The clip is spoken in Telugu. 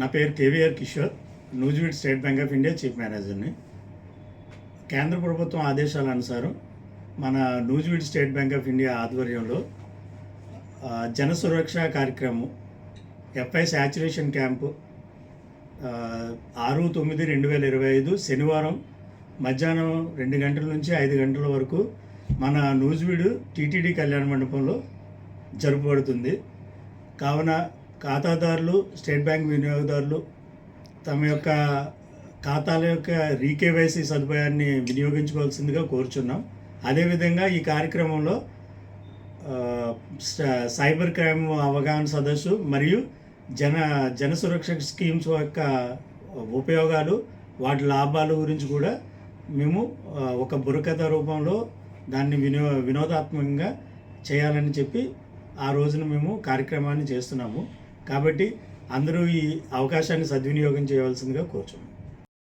నా పేరు KVR Kishore Nuzvid state bank of India chief మేనేజర్ని. కేంద్ర ప్రభుత్వం ఆదేశాల అనుసారం మన Nuzvid state bank of India ఆధ్వర్యంలో జన సురక్ష కార్యక్రమం ఎఫ్ఐ శాచురేషన్ క్యాంపు ఆరు తొమ్మిది రెండు వేల ఇరవై ఐదు శనివారం మధ్యాహ్నం రెండు గంటల నుంచి ఐదు గంటల వరకు మన నూజివీడు టీటీడీ కళ్యాణ మండపంలో జరుపబడుతుంది. కావున ఖాతాదారులు స్టేట్ బ్యాంక్ వినియోగదారులు తమ యొక్క ఖాతాల యొక్క రీకేవైసీ సదుపాయాన్ని వినియోగించుకోవాల్సిందిగా కోరుచున్నాం. అదేవిధంగా ఈ కార్యక్రమంలో సైబర్ క్రైమ్ అవగాహన సదస్సు మరియు జన జన సురక్ష స్కీమ్స్ యొక్క ఉపయోగాలు వాటి లాభాల గురించి కూడా మేము ఒక బుర్రకథ రూపంలో దాన్ని వినో వినోదాత్మకంగా చేయాలని చెప్పి ఆ రోజున మేము కార్యక్రమాన్ని చేస్తున్నాము. కాబట్టి అందరూ ఈ అవకాశాన్ని సద్వినియోగం చేయవలసిందిగా కోరుచున్నాను